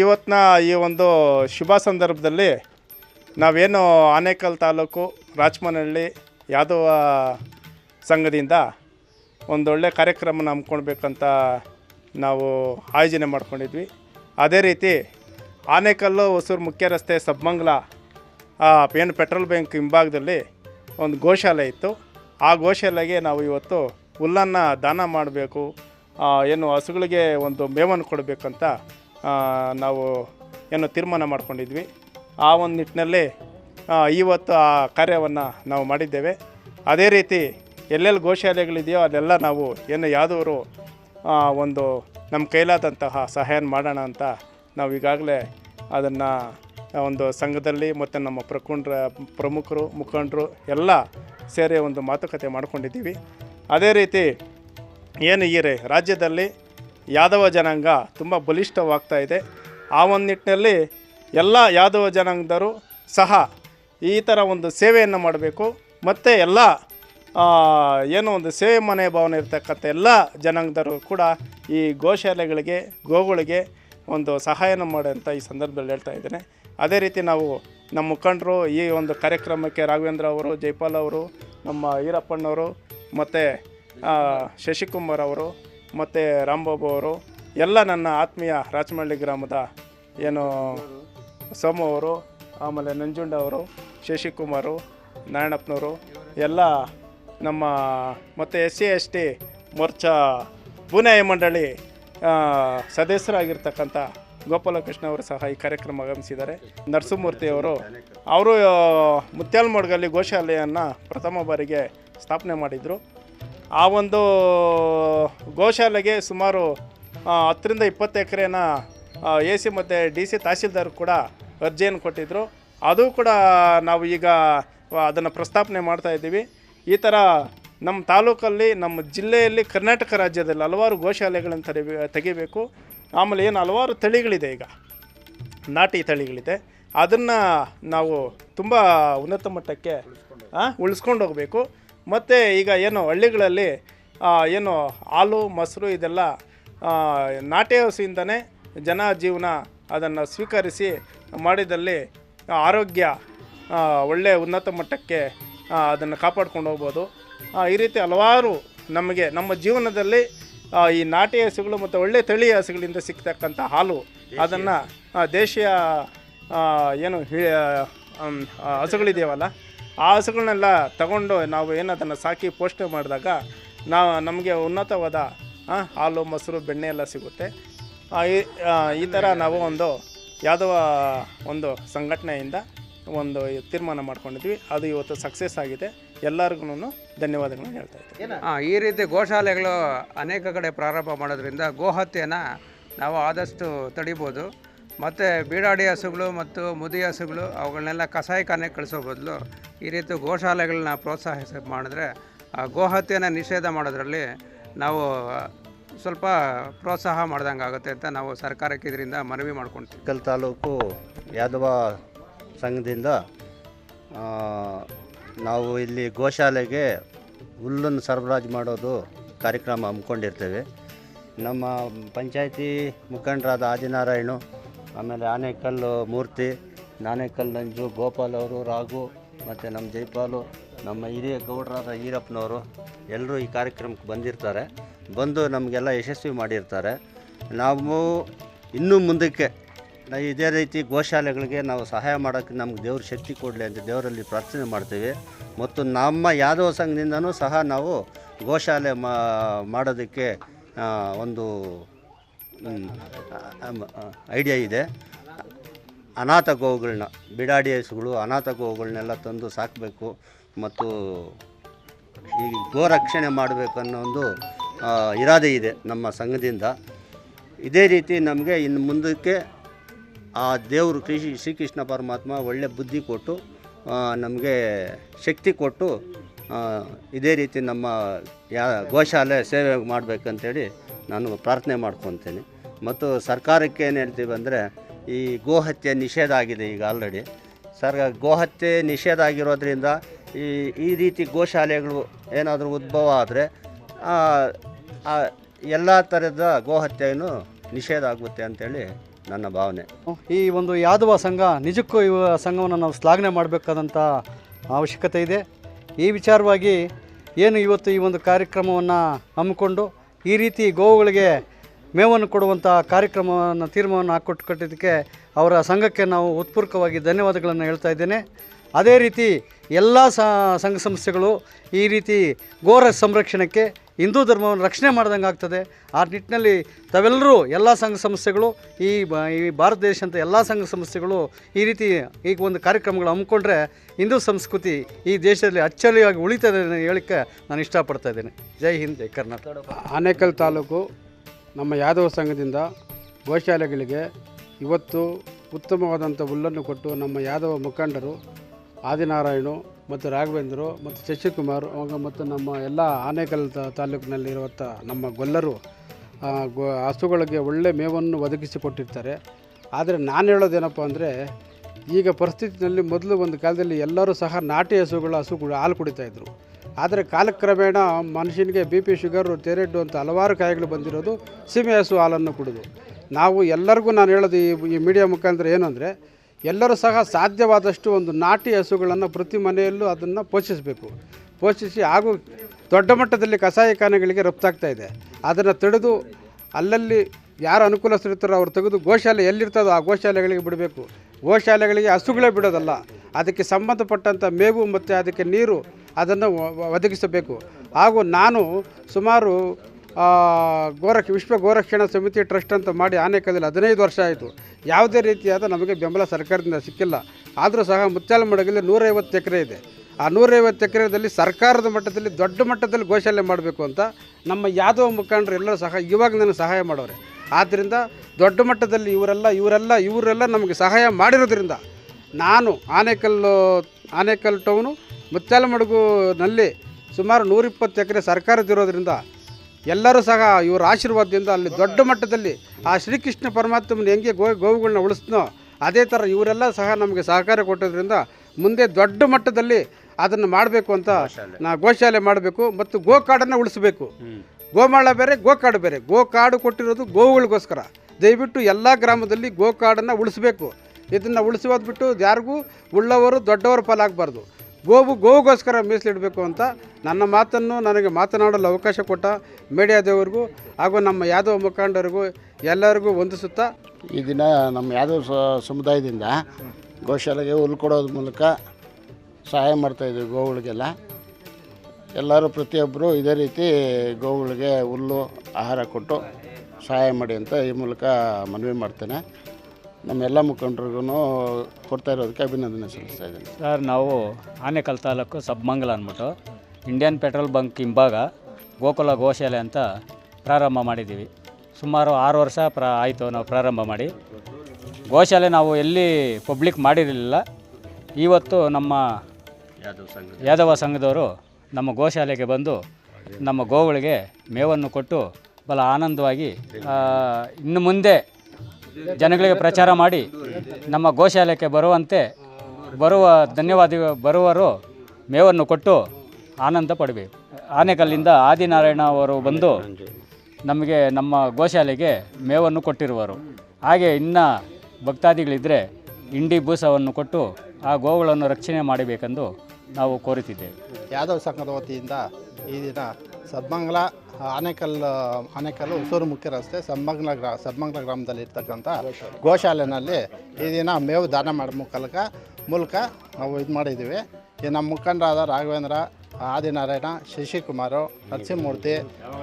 ಇವತ್ತಿನ ಈ ಒಂದು ಶುಭ ಸಂದರ್ಭದಲ್ಲಿ ನಾವೇನು ಆನೇಕಲ್ ತಾಲೂಕು ರಾಜಮನಹಳ್ಳಿ ಯಾದವ ಸಂಘದಿಂದ ಒಂದೊಳ್ಳೆ ಕಾರ್ಯಕ್ರಮನ ಹಮ್ಮಿಕೊಳ್ಬೇಕಂತ ನಾವು ಆಯೋಜನೆ ಮಾಡ್ಕೊಂಡಿದ್ವಿ. ಅದೇ ರೀತಿ ಆನೇಕಲ್ಲು ಹೊಸೂರು ಮುಖ್ಯ ರಸ್ತೆ ಸಬ್ಮಂಗ್ಲ ಏನು ಪೆಟ್ರೋಲ್ ಬ್ಯಾಂಕ್ ಹಿಂಭಾಗದಲ್ಲಿ ಒಂದು ಗೋಶಾಲೆ ಇತ್ತು. ಆ ಗೋಶಾಲೆಗೆ ನಾವು ಇವತ್ತು ಹುಲ್ಲನ್ನು ದಾನ ಮಾಡಬೇಕು ಏನು ಹಸುಗಳಿಗೆ ಒಂದು ಮೇವನ್ನು ಕೊಡಬೇಕಂತ ನಾವು ಏನು ತೀರ್ಮಾನ ಮಾಡಿಕೊಂಡಿದ್ವಿ. ಆ ಒಂದು ನಿಟ್ಟಿನಲ್ಲಿ ಇವತ್ತು ಆ ಕಾರ್ಯವನ್ನು ನಾವು ಮಾಡಿದ್ದೇವೆ. ಅದೇ ರೀತಿ ಎಲ್ಲೆಲ್ಲಿ ಗೋಶಾಲೆಗಳಿದೆಯೋ ಅದೆಲ್ಲ ನಾವು ಏನು ಯಾವುದವರು ಒಂದು ನಮ್ಮ ಕೈಲಾದಂತಹ ಸಹಾಯ ಮಾಡೋಣ ಅಂತ ನಾವು ಈಗಾಗಲೇ ಅದನ್ನು ಒಂದು ಸಂಘದಲ್ಲಿ ಮತ್ತು ನಮ್ಮ ಪ್ರಕುಂಡ್ರ ಪ್ರಮುಖರು, ಮುಖಂಡರು ಎಲ್ಲ ಸೇರಿ ಒಂದು ಮಾತುಕತೆ ಮಾಡ್ಕೊಂಡಿದ್ದೀವಿ. ಅದೇ ರೀತಿ ಏನು ಈ ರಾಜ್ಯದಲ್ಲಿ ಯಾದವ ಜನಾಂಗ ತುಂಬ ಬಲಿಷ್ಠವಾಗ್ತಾ ಇದೆ. ಆ ಒಂದು ನಿಟ್ಟಿನಲ್ಲಿ ಎಲ್ಲ ಯಾದವ ಜನಾಂಗದರು ಸಹ ಈ ಥರ ಒಂದು ಸೇವೆಯನ್ನು ಮಾಡಬೇಕು. ಮತ್ತು ಎಲ್ಲ ಏನೋ ಒಂದು ಸೇವೆ ಮನೆ ಭಾವನೆ ಇರ್ತಕ್ಕಂಥ ಎಲ್ಲ ಜನಾಂಗದರು ಕೂಡ ಈ ಗೋಶಾಲೆಗಳಿಗೆ, ಗೋಗಳಿಗೆ ಒಂದು ಸಹಾಯನ ಮಾಡೋಂಥ ಈ ಸಂದರ್ಭದಲ್ಲಿ ಹೇಳ್ತಾ ಇದ್ದೇನೆ. ಅದೇ ರೀತಿ ನಾವು ನಮ್ಮ ಮುಖಂಡರು ಈ ಒಂದು ಕಾರ್ಯಕ್ರಮಕ್ಕೆ ರಾಘವೇಂದ್ರ ಅವರು, ಜೈಪಾಲ್ ಅವರು, ನಮ್ಮ ಈರಪ್ಪಣ್ಣವರು, ಮತ್ತು ಶಶಿಕುಮಾರ್ ಅವರು ಮತ್ತು ರಾಂಬಾಬು ಅವರು, ಎಲ್ಲ ನನ್ನ ಆತ್ಮೀಯ ರಾಚಮಳ್ಳಿ ಗ್ರಾಮದ ಏನು ಸೋಮ ಅವರು, ಆಮೇಲೆ ನಂಜುಂಡ ಅವರು, ಶಶಿಕುಮಾರು, ನಾರಾಯಣಪ್ಪನವರು, ಎಲ್ಲ ನಮ್ಮ ಮತ್ತು S C S T Morcha Pune ಮಂಡಳಿ ಸದಸ್ಯರಾಗಿರ್ತಕ್ಕಂಥ ಗೋಪಾಲಕೃಷ್ಣ ಅವರು ಸಹ ಈ ಕಾರ್ಯಕ್ರಮ ಆಗಮಿಸಿದ್ದಾರೆ. ನರಸಿಂಹಮೂರ್ತಿ ಅವರು ಅವರು ಮುತ್ಯಾಲ್ಮಡ್ಗಲ್ಲಿ ಗೋಶಾಲೆಯನ್ನು ಪ್ರಥಮ ಬಾರಿಗೆ ಸ್ಥಾಪನೆ ಮಾಡಿದರು. ಆ ಒಂದು ಗೋಶಾಲೆಗೆ ಸುಮಾರು ಹತ್ತರಿಂದ ಇಪ್ಪತ್ತು ಎಕರೆನ ಎ ಸಿ ಮತ್ತು ಡಿ ಸಿ ತಹಸೀಲ್ದಾರ್ ಕೂಡ ಅರ್ಜಿಯನ್ನು ಕೊಟ್ಟಿದ್ದರು ಅದು ಕೂಡ ನಾವು ಈಗ ಅದನ್ನು ಪ್ರಸ್ತಾಪನೆ ಮಾಡ್ತಾ ಇದ್ದೀವಿ. ಈ ಥರ ನಮ್ಮ ತಾಲೂಕಲ್ಲಿ, ನಮ್ಮ ಜಿಲ್ಲೆಯಲ್ಲಿ ಕರ್ನಾಟಕ ರಾಜ್ಯದಲ್ಲಿ ಹಲವಾರು ಗೋಶಾಲೆಗಳನ್ನು ತೆರಿಬೇ, ತೆಗಿಬೇಕು. ಆಮೇಲೆ ಏನು ಹಲವಾರು ತಳಿಗಳಿದೆ ಈಗ. ನಾಟಿ ತಳಿಗಳಿದೆ. ಅದನ್ನು ನಾವು ತುಂಬ ಉನ್ನತ ಮಟ್ಟಕ್ಕೆ ಉಳಿಸ್ಕೊಂಡು ಹೋಗಬೇಕು. ಮತ್ತು ಈಗ ಏನು ಹಳ್ಳಿಗಳಲ್ಲಿ ಏನು ಹಾಲು ಮೊಸರು ಇದೆಲ್ಲ ನಾಟಿ ಹಸುವಿಂದನೇ ಜನ ಜೀವನ ಅದನ್ನು ಸ್ವೀಕರಿಸಿ ಮಾಡಿದಲ್ಲಿ ಆರೋಗ್ಯ ಒಳ್ಳೆಯ ಉನ್ನತ ಮಟ್ಟಕ್ಕೆ ಅದನ್ನು ಕಾಪಾಡ್ಕೊಂಡು ಹೋಗ್ಬೋದು. ಈ ರೀತಿ ಹಲವಾರು ನಮಗೆ ನಮ್ಮ ಜೀವನದಲ್ಲಿ ಈ ನಾಟಿ ಹಸುಗಳು ಮತ್ತು ಒಳ್ಳೆ ತಳಿ ಹಸುಗಳಿಂದ ಸಿಗ್ತಕ್ಕಂಥ ಹಾಲು ಅದನ್ನು ದೇಶೀಯ ಏನು ಹಸುಗಳಿದೆಯವಲ್ಲ ಆ ಹಸುಗಳನ್ನೆಲ್ಲ ತಗೊಂಡು ನಾವು ಏನು ಅದನ್ನು ಸಾಕಿ ಪೋಷಣೆ ಮಾಡಿದಾಗ ನಾವು ನಮಗೆ ಉನ್ನತವಾದ ಆ, ಹಾಲು ಮೊಸರು ಬೆಣ್ಣೆ ಎಲ್ಲ ಸಿಗುತ್ತೆ. ಆ, ಈ ಥರ ನಾವು ಒಂದು ಯಾದವ ಒಂದು ಸಂಘಟನೆಯಿಂದ ಒಂದು ತೀರ್ಮಾನ ಮಾಡ್ಕೊಂಡಿದ್ವಿ. ಅದು ಇವತ್ತು ಸಕ್ಸಸ್ ಆಗಿದೆ. ಎಲ್ಲರಿಗೂ ಧನ್ಯವಾದಗಳನ್ನ ಹೇಳ್ತಾ ಇದ್ದೀನಿ. ಆ, ಈ ರೀತಿ ಗೋಶಾಲೆಗಳು ಅನೇಕ ಕಡೆ ಪ್ರಾರಂಭ ಮಾಡೋದ್ರಿಂದ ಗೋಹತ್ಯೆನ ನಾವು ಆದಷ್ಟು ತಡಿಬೋದು. ಮತ್ತು ಬೀಡಾಡಿ ಹಸುಗಳು ಮತ್ತು ಮುದಿ ಹಸುಗಳು, ಅವುಗಳನ್ನೆಲ್ಲ ಕಸಾಯಿಖಾನೆ ಕಳಿಸೋ ಬದಲು ಈ ರೀತಿ ಗೋಶಾಲೆಗಳನ್ನ ಪ್ರೋತ್ಸಾಹಿಸ ಮಾಡಿದ್ರೆ, ಆ ಗೋಹತ್ಯೆನ ನಿಷೇಧ ಮಾಡೋದ್ರಲ್ಲಿ ನಾವು ಸ್ವಲ್ಪ ಪ್ರೋತ್ಸಾಹ ಮಾಡ್ದಂಗೆ ಆಗುತ್ತೆ ಅಂತ ನಾವು ಸರ್ಕಾರಕ್ಕೆ ಇದರಿಂದ ಮನವಿ ಮಾಡ್ಕೊಳ್ತೀವಿ ಕಲ್ ತಾಲೂಕು ಯಾದವ ಸಂಘದಿಂದ ನಾವು ಇಲ್ಲಿ ಗೋಶಾಲೆಗೆ ಹುಲ್ಲನ್ನು ಸರಬರಾಜು ಮಾಡೋದು ಕಾರ್ಯಕ್ರಮ ಹಮ್ಮಿಕೊಂಡಿರ್ತೇವೆ. ನಮ್ಮ ಪಂಚಾಯತಿ ಮುಖಂಡರಾದ ಆದಿನಾರಾಯಣು ಆಮೇಲೆ ಆನೇಕಲ್ಲು ಮೂರ್ತಿ ನಾನೇಕಲ್ ನಂಜು ಗೋಪಾಲ್ ಅವರು, ರಾಘು, ಮತ್ತು ನಮ್ಮ ಜೈಪಾಲು, ನಮ್ಮ ಹಿರಿಯ ಗೌಡರಾದ ಈರಪ್ಪನವರು, ಎಲ್ಲರೂ ಈ ಕಾರ್ಯಕ್ರಮಕ್ಕೆ ಬಂದಿರ್ತಾರೆ. ಬಂದು ನಮಗೆಲ್ಲ ಯಶಸ್ವಿ ಮಾಡಿರ್ತಾರೆ. ನಾವು ಇನ್ನೂ ಮುಂದಕ್ಕೆ ಇದೇ ರೀತಿ ಗೋಶಾಲೆಗಳಿಗೆ ನಾವು ಸಹಾಯ ಮಾಡೋಕ್ಕೆ ನಮ್ಗೆ ದೇವ್ರ ಶಕ್ತಿ ಕೊಡಲಿ ಅಂತ ದೇವರಲ್ಲಿ ಪ್ರಾರ್ಥನೆ ಮಾಡ್ತೀವಿ. ಮತ್ತು ನಮ್ಮ ಯಾದವ ಸಂಘದಿಂದನೂ ಸಹ ನಾವು ಗೋಶಾಲೆ ಮಾಡೋದಕ್ಕೆ ಒಂದು ಐಡಿಯಾ ಇದೆ. ಅನಾಥ ಗೋವುಗಳನ್ನ ಬಿಡಾಡಿ ಹಸುಗಳು ಅನಾಥ ಗೋವುಗಳನ್ನೆಲ್ಲ ತಂದು ಸಾಕಬೇಕು ಮತ್ತು ಈ ಗೋರಕ್ಷಣೆ ಮಾಡಬೇಕು ಅನ್ನೋ ಒಂದು ಇರಾದೆ ಇದೆ ನಮ್ಮ ಸಂಘದಿಂದ. ಇದೇ ರೀತಿ ನಮಗೆ ಇನ್ನು ಮುಂದಕ್ಕೆ ಆ ದೇವರು ಕೃಷಿ, ಶ್ರೀಕೃಷ್ಣ ಪರಮಾತ್ಮ ಒಳ್ಳೆ ಬುದ್ಧಿ ಕೊಟ್ಟು ನಮಗೆ ಶಕ್ತಿ ಕೊಟ್ಟು ಇದೇ ರೀತಿ ನಮ್ಮ ಯಾ ಗೋಶಾಲೆ ಸೇವೆ ಮಾಡಬೇಕಂತೇಳಿ ನಾನು ಪ್ರಾರ್ಥನೆ ಮಾಡ್ಕೊತೀನಿ. ಮತ್ತು ಸರ್ಕಾರಕ್ಕೆ ಏನು ಹೇಳ್ತೀವಿ ಅಂದರೆ ಈ ಗೋಹತ್ಯೆ ನಿಷೇಧ ಆಗಿದೆ ಈಗ ಆಲ್ರೆಡಿ ಸರ್ ಗೋಹತ್ಯೆ ನಿಷೇಧ ಆಗಿರೋದ್ರಿಂದ ಈ ಈ ರೀತಿ ಗೋಶಾಲೆಗಳು ಏನಾದರೂ ಉದ್ಭವ ಆದರೆ ಎಲ್ಲ ಥರದ ಗೋಹತ್ಯೆಯನ್ನು ನಿಷೇಧ ಆಗುತ್ತೆ ಅಂತೇಳಿ ನನ್ನ ಭಾವನೆ. ಈ ಒಂದು ಯಾದವ ಸಂಘ, ನಿಜಕ್ಕೂ ಇವ ಸಂಘವನ್ನು ನಾವು ಶ್ಲಾಘನೆ ಮಾಡಬೇಕಾದಂಥ ಅವಶ್ಯಕತೆ ಇದೆ. ಈ ವಿಚಾರವಾಗಿ ಏನು ಇವತ್ತು ಈ ಒಂದು ಕಾರ್ಯಕ್ರಮವನ್ನು ಹಮ್ಮಿಕೊಂಡು ಈ ರೀತಿ ಗೋವುಗಳಿಗೆ ಮೇವನ್ನು ಕೊಡುವಂಥ ಕಾರ್ಯಕ್ರಮವನ್ನು, ತೀರ್ಮಾನವನ್ನು ಹಾಕೊಟ್ಟು ಕಟ್ಟಿದ್ದಕ್ಕೆ ಅವರ ಸಂಘಕ್ಕೆ ನಾವು ಉತ್ಪೂರ್ಕವಾಗಿ ಧನ್ಯವಾದಗಳನ್ನು ಹೇಳ್ತಾ ಇದ್ದೇನೆ. ಅದೇ ರೀತಿ ಎಲ್ಲ ಸಂಘ ಸಂಸ್ಥೆಗಳು ಈ ರೀತಿ ಗೋರ ಸಂರಕ್ಷಣಕ್ಕೆ ಹಿಂದೂ ಧರ್ಮವನ್ನು ರಕ್ಷಣೆ ಮಾಡ್ದಂಗೆ ಆಗ್ತದೆ. ಆ ನಿಟ್ಟಿನಲ್ಲಿ ತಾವೆಲ್ಲರೂ ಎಲ್ಲ ಸಂಘ ಸಂಸ್ಥೆಗಳು, ಈ ಭಾರತ ದೇಶದ ಎಲ್ಲ ಸಂಘ ಸಂಸ್ಥೆಗಳು ಈ ರೀತಿ ಈಗ ಒಂದು ಕಾರ್ಯಕ್ರಮಗಳು ಹಮ್ಮಿಕೊಂಡ್ರೆ ಹಿಂದೂ ಸಂಸ್ಕೃತಿ ಈ ದೇಶದಲ್ಲಿ ಅಚ್ಚಳಿಯಾಗಿ ಉಳಿತದೆ ಹೇಳಿಕೆ ಹೇಳಿಕ್ಕೆ ನಾನು ಇಷ್ಟಪಡ್ತಾ ಇದ್ದೇನೆ. ಜೈ ಹಿಂದ್, ಜೈ ಕರ್ನಾಟಕ. ಆನೇಕಲ್ ತಾಲೂಕು ನಮ್ಮ ಯಾದವ ಸಂಘದಿಂದ ಗೋಶಾಲೆಗಳಿಗೆ ಇವತ್ತು ಉತ್ತಮವಾದಂಥ ಹುಲ್ಲನ್ನು ಕೊಟ್ಟು ನಮ್ಮ ಯಾದವ ಮುಖಂಡರು ಆದಿನಾರಾಯಣು ಮತ್ತು ರಾಘವೇಂದ್ರು ಮತ್ತು ಶಶಿಕುಮಾರ್ ಅವಾಗ ಮತ್ತು ನಮ್ಮ ಎಲ್ಲ ಆನೇಕಲ್ ತಾಲೂಕಿನಲ್ಲಿರುವಂಥ ನಮ್ಮ ಗೊಲ್ಲರು ಹಸುಗಳಿಗೆ ಒಳ್ಳೆ ಮೇವನ್ನು ಒದಗಿಸಿಕೊಟ್ಟಿರ್ತಾರೆ. ಆದರೆ ನಾನು ಹೇಳೋದೇನಪ್ಪ ಅಂದರೆ, ಈಗ ಪರಿಸ್ಥಿತಿನಲ್ಲಿ ಮೊದಲು ಒಂದು ಕಾಲದಲ್ಲಿ ಎಲ್ಲರೂ ಸಹ ನಾಟಿ ಹಸುಗಳ ಹಸುಗಳು ಹಾಲು ಕುಡಿತಾಯಿದ್ರು ಆದರೆ ಕಾಲಕ್ರಮೇಣ ಮನುಷ್ಯನಿಗೆ ಬಿ ಪಿ ಶುಗರು, ತೆರೆಡ್ಡು ಅಂತ ಹಲವಾರು ಕಾಯಿಗಳು ಬಂದಿರೋದು ಸೀಮೆ ಹಸು ಹಾಲನ್ನು ಕುಡಿದು. ನಾವು ಎಲ್ಲರಿಗೂ ನಾನು ಹೇಳೋದು ಈ ಈ ಮೀಡಿಯಾ ಮುಖಾಂತರ ಏನು ಎಲ್ಲರೂ ಸಹ ಸಾಧ್ಯವಾದಷ್ಟು ಒಂದು ನಾಟಿ ಹಸುಗಳನ್ನು ಪ್ರತಿ ಮನೆಯಲ್ಲೂ ಅದನ್ನು ಪೋಷಿಸಬೇಕು. ಪೋಷಿಸಿ ಹಾಗೂ ದೊಡ್ಡ ಮಟ್ಟದಲ್ಲಿ ಕಸಾಯಿಖಾನೆಗಳಿಗೆ ರಫ್ತಾಗ್ತಾ ಇದೆ. ಅದನ್ನು ತಡೆದು ಅಲ್ಲಲ್ಲಿ ಯಾರು ಅನುಕೂಲಸ್ಥರಿರ್ತಾರೋ ಅವ್ರು ತೆಗೆದು ಗೋಶಾಲೆ ಎಲ್ಲಿರ್ತದೋ ಆ ಗೋಶಾಲೆಗಳಿಗೆ ಬಿಡಬೇಕು. ಗೋಶಾಲೆಗಳಿಗೆ ಹಸುಗಳೇ ಬಿಡೋದಲ್ಲ. ಅದಕ್ಕೆ ಸಂಬಂಧಪಟ್ಟಂಥ ಮೇವು ಮತ್ತು ಅದಕ್ಕೆ ನೀರು ಅದನ್ನು ಒದಗಿಸಬೇಕು. ಹಾಗೂ ನಾನು ಸುಮಾರು ಗೋರಕ್ಷ, ವಿಶ್ವ ಗೋರಕ್ಷಣಾ ಸಮಿತಿ ಟ್ರಸ್ಟ್ ಅಂತ ಮಾಡಿ ಆನೇಕದಲ್ಲಿ ಹದಿನೈದು ವರ್ಷ ಆಯಿತು. ಯಾವುದೇ ರೀತಿಯಾದ ನಮಗೆ ಬೆಂಬಲ ಸರ್ಕಾರದಿಂದ ಸಿಕ್ಕಿಲ್ಲ. ಆದರೂ ಸಹ ಮುಚ್ಚಾಲ ಮಡಗಲ್ಲಿ ನೂರೈವತ್ತು ಎಕರೆ ಇದೆ. ಆ ನೂರೈವತ್ತು ಎಕರೆದಲ್ಲಿ ಸರ್ಕಾರದ ಮಟ್ಟದಲ್ಲಿ, ದೊಡ್ಡ ಮಟ್ಟದಲ್ಲಿ ಗೋಶಾಲೆ ಮಾಡಬೇಕು ಅಂತ ನಮ್ಮ ಯಾದವ ಮುಖಂಡರು ಎಲ್ಲರೂ ಸಹ ಇವಾಗ ನನಗೆ ಸಹಾಯ ಮಾಡೋರೆ. ಆದ್ದರಿಂದ ದೊಡ್ಡ ಮಟ್ಟದಲ್ಲಿ ಇವರೆಲ್ಲ ಇವರೆಲ್ಲ ಇವರೆಲ್ಲ ನಮಗೆ ಸಹಾಯ ಮಾಡಿರೋದ್ರಿಂದ ನಾನು ಆನೇಕಲ್ಲು ಆನೇಕಲ್ ಟೌನು ಮುತ್ಯಾಲಮಡುಗುನಲ್ಲಿ ಸುಮಾರು ನೂರಿಪ್ಪತ್ತು ಎಕರೆ ಸರ್ಕಾರದಿರೋದ್ರಿಂದ ಎಲ್ಲರೂ ಸಹ ಇವರ ಆಶೀರ್ವಾದದಿಂದ ಅಲ್ಲಿ ದೊಡ್ಡ ಮಟ್ಟದಲ್ಲಿ ಆ ಶ್ರೀಕೃಷ್ಣ ಪರಮಾತ್ಮನ ಹೆಂಗೆ ಗೋ ಗೋವುಗಳನ್ನ ಉಳಿಸ್ನೋ ಅದೇ ಥರ ಇವರೆಲ್ಲ ಸಹ ನಮಗೆ ಸಹಕಾರ ಕೊಟ್ಟೋದ್ರಿಂದ ಮುಂದೆ ದೊಡ್ಡ ಮಟ್ಟದಲ್ಲಿ ಅದನ್ನು ಮಾಡಬೇಕು ಅಂತ ನಾ ಗೋಶಾಲೆ ಮಾಡಬೇಕು ಮತ್ತು ಗೋಕಾಡನ್ನು ಉಳಿಸಬೇಕು. ಗೋಮಾಳ ಬೇರೆ ಗೋಕಾಡು ಬೇರೆ. ಗೋಕಾಡು ಕೊಟ್ಟಿರೋದು ಗೋವುಗಳಿಗೋಸ್ಕರ. ದಯವಿಟ್ಟು ಎಲ್ಲ ಗ್ರಾಮದಲ್ಲಿ ಗೋಕಾಡನ್ನು ಉಳಿಸಬೇಕು. ಇದನ್ನು ಉಳಿಸೋದು ಹೋದ್ಬಿಟ್ಟು ಯಾರಿಗೂ ಉಳ್ಳವರು ದೊಡ್ಡವರ ಪಾಲಾಗಬಾರ್ದು. ಗೋವು, ಗೋವುಗೋಸ್ಕರ ಮೀಸಲಿಡಬೇಕು ಅಂತ ನನ್ನ ಮಾತನ್ನು ನನಗೆ ಮಾತನಾಡಲು ಅವಕಾಶ ಕೊಟ್ಟ ಮೀಡಿಯಾದವರಿಗೂ ಹಾಗೂ ನಮ್ಮ ಯಾದವ ಮುಖಂಡರಿಗೂ ಎಲ್ಲರಿಗೂ ವಂದಿಸುತ್ತಾ. ಈ ದಿನ ನಮ್ಮ ಯಾದವ ಸಮುದಾಯದಿಂದ ಗೋಶಾಲೆಗೆ ಹುಲ್ಲು ಕೊಡೋದ್ರ ಮೂಲಕ ಸಹಾಯ ಮಾಡ್ತಾಯಿದ್ವಿ ಗೋವುಗಳಿಗೆಲ್ಲ. ಎಲ್ಲರೂ ಪ್ರತಿಯೊಬ್ಬರು ಇದೇ ರೀತಿ ಗೋವುಗಳಿಗೆ ಹುಲ್ಲು, ಆಹಾರ ಕೊಟ್ಟು ಸಹಾಯ ಮಾಡಿ ಅಂತ ಈ ಮೂಲಕ ಮನವಿ ಮಾಡ್ತೇನೆ. ನಮ್ಮೆಲ್ಲ ಮುಖಂಡರಿಗೂ ಕೊಡ್ತಾ ಇರೋದಕ್ಕೆ ಅಭಿನಂದನೆ ಸಲ್ಲಿಸ್ತಾ ಇದ್ದೀನಿ. ಸರ್, ನಾವು ಆನೇಕಲ್ ತಾಲೂಕು ಸಬ್ಮಂಗಲ ಅಂದ್ಬಿಟ್ಟು ಇಂಡಿಯನ್ ಪೆಟ್ರೋಲ್ ಬಂಕ್ ಹಿಂಭಾಗ ಗೋಕುಲ ಗೋಶಾಲೆ ಅಂತ ಪ್ರಾರಂಭ ಮಾಡಿದ್ದೀವಿ. ಸುಮಾರು ಆರು ವರ್ಷ ಪ್ರ ಆಯಿತು ನಾವು ಪ್ರಾರಂಭ ಮಾಡಿ. ಗೋಶಾಲೆ ನಾವು ಎಲ್ಲಿ ಪಬ್ಲಿಕ್ ಮಾಡಿರಲಿಲ್ಲ. ಇವತ್ತು ನಮ್ಮ ಯಾದವ ಸಂಘ ಯಾದವ ಸಂಘದವರು ನಮ್ಮ ಗೋಶಾಲೆಗೆ ಬಂದು ನಮ್ಮ ಗೋವುಗಳಿಗೆ ಮೇವನ್ನು ಕೊಟ್ಟು ಬಹಳ ಆನಂದವಾಗಿ ಇನ್ನು ಮುಂದೆ ಜನಗಳಿಗೆ ಪ್ರಚಾರ ಮಾಡಿ ನಮ್ಮ ಗೋಶಾಲೆಗೆ ಬರುವಂತೆ ಬರುವ ಧನ್ಯವಾದ ಬರುವರು ಮೇವನ್ನು ಕೊಟ್ಟು ಆನಂದ ಪಡಬೇಕು ಆನೆಕಲ್ಲಿಂದ ಆದಿನಾರಾಯಣ ಅವರು ಬಂದು ನಮಗೆ ನಮ್ಮ ಗೋಶಾಲೆಗೆ ಮೇವನ್ನು ಕೊಟ್ಟಿರುವರು. ಹಾಗೆ ಇನ್ನು ಭಕ್ತಾದಿಗಳಿದ್ದರೆ ಇಂಡಿ ಭೂಸವನ್ನು ಕೊಟ್ಟು ಆ ಗೋವುಗಳನ್ನು ರಕ್ಷಣೆ ಮಾಡಬೇಕೆಂದು ನಾವು ಕೋರುತ್ತಿದ್ದೇವೆ. ಯಾದವ್ ಸಂಘದ ವತಿಯಿಂದ ಈ ದಿನ ಸದ್ಮಂಗಲ ಆನೇಕಲ್, ಆನೇಕಲ್ಲು ಹೊಸೂರು ಮುಖ್ಯ ರಸ್ತೆ ಸದ್ಮಂಗಲ ಗ್ರಾ ಸದ್ಮಂಗಲ ಗ್ರಾಮದಲ್ಲಿ ಇರ್ತಕ್ಕಂಥ ಗೋಶಾಲೆನಲ್ಲಿ ಈ ದಿನ ಮೇವು ದಾನ ಮಾಡೋ ಮೂಲಕ ಮೂಲಕ ನಾವು ಇದು ಮಾಡಿದ್ದೀವಿ. ಈ ನಮ್ಮ ಮುಖಂಡರಾದ ರಾಘವೇಂದ್ರ, ಆದಿನಾರಾಯಣ, ಶಶಿಕುಮಾರು, ನರಸಿಂಹಮೂರ್ತಿ,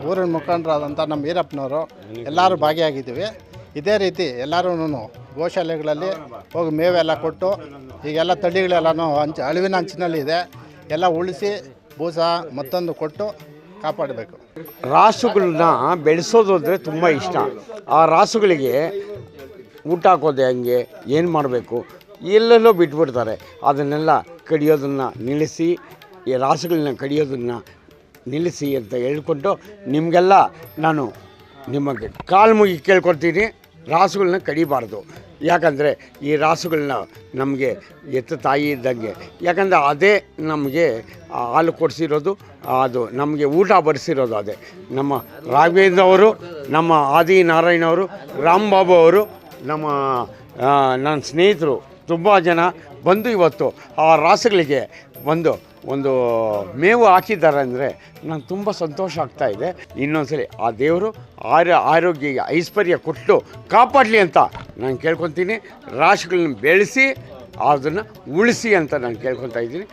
ಊರಿನ ಮುಖಂಡರಾದಂಥ ನಮ್ಮ ಈರಪ್ಪನವರು ಎಲ್ಲರೂ ಭಾಗಿಯಾಗಿದ್ದೀವಿ. ಇದೇ ರೀತಿ ಎಲ್ಲರೂ ಗೋಶಾಲೆಗಳಲ್ಲಿ ಹೋಗಿ ಮೇವೆಲ್ಲ ಕೊಟ್ಟು ಈಗೆಲ್ಲ ತಳಿಗಳೆಲ್ಲನೂ ಹಂಚ, ಅಳಿವಿನ ಅಂಚಿನಲ್ಲಿ ಇದೆ ಎಲ್ಲ ಉಳಿಸಿ ಭೂಸ ಮತ್ತೊಂದು ಕೊಟ್ಟು ಕಾಪಾಡಬೇಕು. ರಾಸುಗಳನ್ನ ಬೆಳೆಸೋದು ಅಂದರೆ ತುಂಬ ಇಷ್ಟ. ಆ ರಾಸುಗಳಿಗೆ ಊಟ ಹಾಕೋದು ಹೆಂಗೆ, ಏನು ಮಾಡಬೇಕು? ಎಲ್ಲೆಲ್ಲೋ ಬಿಟ್ಬಿಡ್ತಾರೆ. ಅದನ್ನೆಲ್ಲ ಕಡಿಯೋದನ್ನು ನಿಲ್ಲಿಸಿ, ಈ ರಾಸುಗಳನ್ನ ಕಡಿಯೋದನ್ನು ನಿಲ್ಲಿಸಿ ಅಂತ ಹೇಳ್ಕೊಂಡು ನಿಮಗೆಲ್ಲ ನಾನು ನಿಮಗೆ ಕಾಲು ಮುಗಿ ಕೇಳ್ಕೊಡ್ತೀನಿ. ರಾಸುಗಳನ್ನ ಕಡಿಬಾರ್ದು. ಯಾಕಂದರೆ ಈ ರಾಸುಗಳನ್ನ ನಮಗೆ ಎತ್ತ ತಾಯಿ ಇದ್ದಂಗೆ. ಯಾಕಂದರೆ ಅದೇ ನಮಗೆ ಹಾಲು ಕೊಡಿಸಿರೋದು, ಅದು ನಮಗೆ ಊಟ ಬಡಿಸಿರೋದು ಅದೇ. ನಮ್ಮ ರಾಘವೇಂದ್ರ ಅವರು, ನಮ್ಮ ಆದಿ ನಾರಾಯಣ ಅವರು ರಾಮಬಾಬು ಅವರು, ನಮ್ಮ ನನ್ನ ಸ್ನೇಹಿತರು ತುಂಬ ಜನ ಬಂದು ಇವತ್ತು ಆ ರಾಸುಗಳಿಗೆ ಒಂದು ಒಂದು ಮೇವು ಹಾಕಿದ್ದಾರೆ ಅಂದರೆ ನಂಗೆ ತುಂಬ ಸಂತೋಷ ಆಗ್ತಾ ಇದೆ. ಇನ್ನೊಂದ್ಸಲಿ ಆ ದೇವರು ಆರ್ಯ ಆರೋಗ್ಯ ಐಶ್ವರ್ಯ ಕೊಟ್ಟು ಕಾಪಾಡಲಿ ಅಂತ ನಾನು ಕೇಳ್ಕೊತೀನಿ. ರಾಶಿಗಳನ್ನ ಬೆಳೆಸಿ, ಅದನ್ನು ಉಳಿಸಿ ಅಂತ ನಾನು ಕೇಳ್ಕೊತಾ ಇದ್ದೀನಿ.